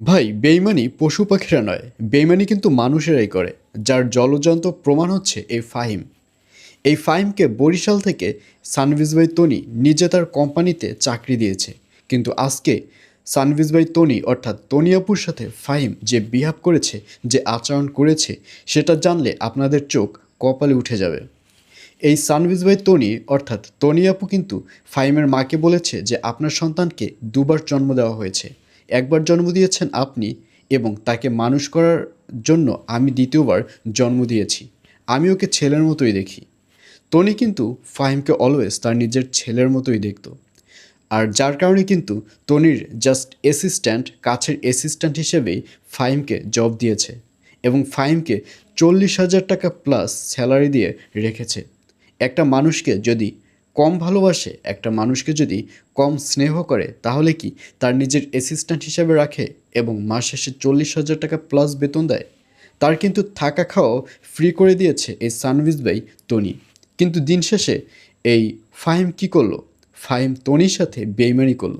ভাই, বেইমানি পশু পাখিরা নয়, বেইমানি কিন্তু মানুষেরাই করে, যার জলজন্ত প্রমাণ হচ্ছে এই ফাহিম। এই ফাহিমকে বরিশাল থেকে সানভিজ ভাই তনি নিজে তার কোম্পানিতে চাকরি দিয়েছে। কিন্তু আজকে সানভিজ ভাই তনি, অর্থাৎ তনিয়াপুর সাথে ফাহিম যে বিহাব করেছে, যে আচরণ করেছে, সেটা জানলে আপনাদের চোখ কপালে উঠে যাবে। এই সানভিজ ভাই তনি, অর্থাৎ তনিয়াপু কিন্তু ফাহিমের মাকে বলেছে যে আপনার সন্তানকে দুবার জন্ম দেওয়া হয়েছে। একবার জন্ম দিয়েছেন আপনি এবং তাকে মানুষ করার জন্য আমি দ্বিতীয়বার জন্ম দিয়েছি। আমি ওকে ছেলের মতোই দেখি। তনি কিন্তু ফাহিমকে অলওয়েজ তার নিজের ছেলের মতোই দেখতো। আর যার কারণে কিন্তু তনির জাস্ট অ্যাসিস্ট্যান্ট কাছের অ্যাসিস্ট্যান্ট হিসেবেই ফাহিমকে জব দিয়েছে এবং ফাহিমকে চল্লিশ হাজার টাকা প্লাস স্যালারি দিয়ে রেখেছে। একটা মানুষকে যদি কম ভালোবাসে একটা মানুষকে যদি কম স্নেহ করে, তাহলে কি তার নিজের অ্যাসিস্ট্যান্ট হিসেবে রাখে এবং মাস শেষে চল্লিশ হাজার টাকা প্লাস বেতন দেয়? তার কিন্তু থাকা খাওয়াও ফ্রি করে দিয়েছে এই সানভিজ ভাই তনি কিন্তু দিন শেষে এই ফাহিম কি করল? ফাহিম তনির সাথে বেইমানি করল।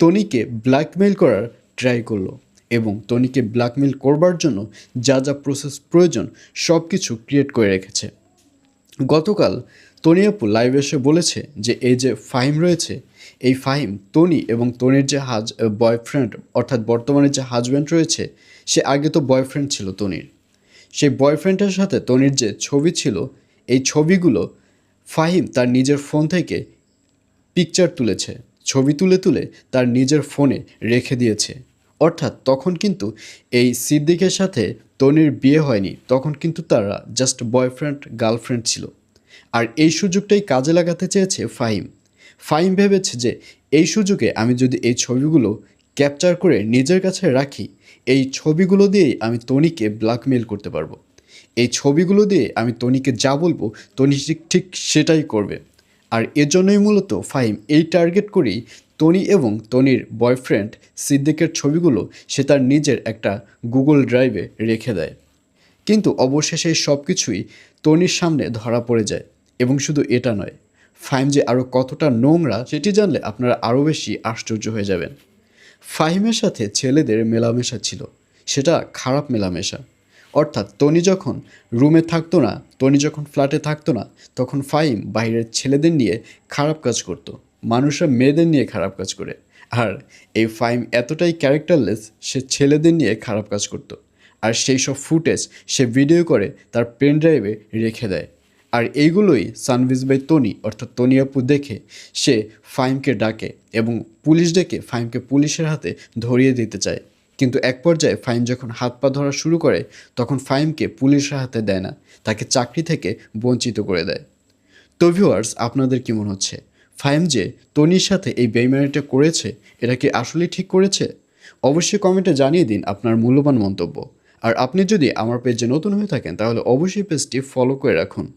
তনিকে ব্ল্যাকমেইল করার ট্রাই করল এবং তনিকে ব্ল্যাকমেইল করবার জন্য যা যা প্রসেস প্রয়োজন সব কিছু ক্রিয়েট করে রেখেছে। গতকাল তনি আপু লাইভ এসে বলেছে যে, এই যে ফাহিম রয়েছে, এই ফাহিম, তনি এবং তনির যে হাজ বয়ফ্রেন্ড অর্থাৎ বর্তমানে যে হাজব্যান্ড রয়েছে, সে আগে তো বয়ফ্রেন্ড ছিল তনির। সেই বয়ফ্রেন্ডের সাথে তনির যে ছবি ছিল, এই ছবিগুলো ফাহিম তার নিজের ফোন থেকে পিকচার তুলেছে। ছবি তুলে তুলে তার নিজের ফোনে রেখে দিয়েছে। অর্থাৎ তখন কিন্তু এই সিদ্দিকের সাথে তনির বিয়ে হয়নি, তখন কিন্তু তারা জাস্ট বয়ফ্রেন্ড গার্লফ্রেন্ড ছিল। আর এই সুযোগটাই কাজে লাগাতে চেয়েছে ফাহিম। ফাহিম ভেবেছে যে এই সুযোগে আমি যদি এই ছবিগুলো ক্যাপচার করে নিজের কাছে রাখি, এই ছবিগুলো দিয়েই আমি তনিকে ব্ল্যাকমেল করতে পারব। এই ছবিগুলো দিয়ে আমি তনিকে যা বলব, তনি ঠিক ঠিক সেটাই করবে। আর এজন্যই মূলত ফাহিম এই টার্গেট করেই তনি এবং তনির বয়ফ্রেন্ড সিদ্দিকের ছবিগুলো সে তার নিজের একটা গুগল ড্রাইভে রেখে দেয়। কিন্তু অবশেষে সব কিছুই তনির সামনে ধরা পড়ে যায় এবং শুধু এটা নয়, ফাহিম যে আরও কতটা নোংরা সেটি জানলে আপনারা আরও বেশি আশ্চর্য হয়ে যাবেন। ফাহিমের সাথে ছেলেদের মেলামেশা ছিল, সেটা খারাপ মেলামেশা। অর্থাৎ তনি যখন রুমে থাকতো না, তনি যখন ফ্ল্যাটে থাকতো না, তখন ফাহিম বাইরের ছেলেদের নিয়ে খারাপ কাজ করতো, মানুষরা মেয়েদের নিয়ে খারাপ কাজ করে। আর এই ফাহিম এতটাই ক্যারেক্টারলেস সে ছেলেদের নিয়ে খারাপ কাজ করতো। আর সেই সব ফুটেজ সে ভিডিও করে তার পেন ড্রাইভে রেখে দেয়। আর এইগুলোই সানভিজ বাই তনি, অর্থাৎ তনি আপু দেখে সে ফাইমকে ডাকে এবং পুলিশ ডেকে ফাইমকে পুলিশের হাতে ধরিয়ে দিতে চায়। কিন্তু এক পর্যায়ে ফাহিম যখন হাত পা ধরা শুরু করে, তখন ফাহিমকে পুলিশের হাতে দেয় না, তাকে চাকরি থেকে বঞ্চিত করে দেয়। তো ভিউয়ার্স আপনাদের কি মনে হচ্ছে? ফাহিম যে তনির সাথে এই বেইমানিটা করেছে, এটা কি আসলেই ঠিক করেছে? অবশ্যই কমেন্টে জানিয়ে দিন আপনার মূল্যবান মন্তব্য। আর আপনি যদি আমার পেজে নতুন হয়ে থাকেন, তাহলে অবশ্যই পেজটি ফলো করে রাখুন।